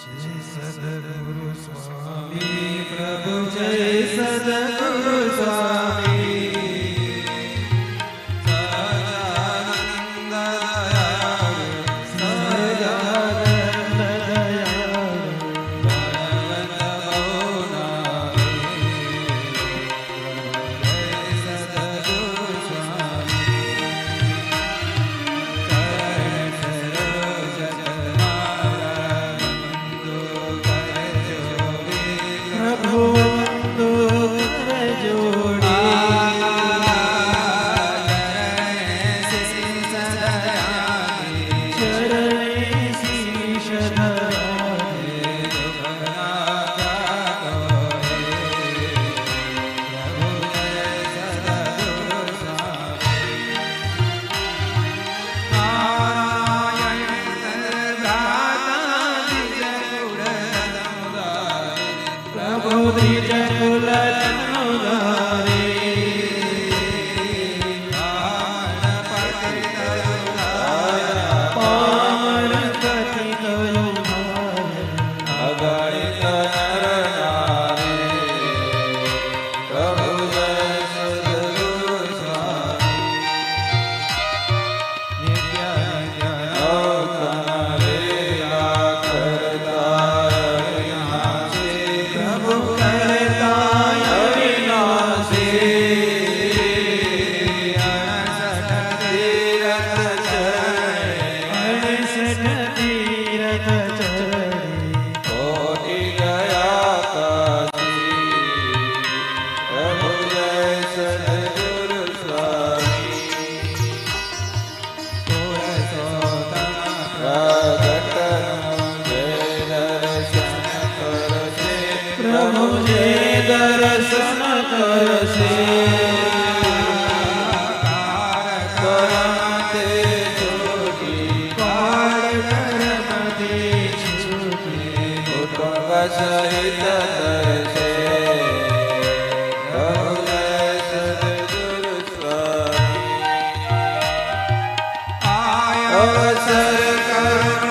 સદગુરુ સ્વામી પ્રભુ જય સદગુરુ સ્વામી কবি জরুলত নুরারে દર્શન કરશે અવસર કર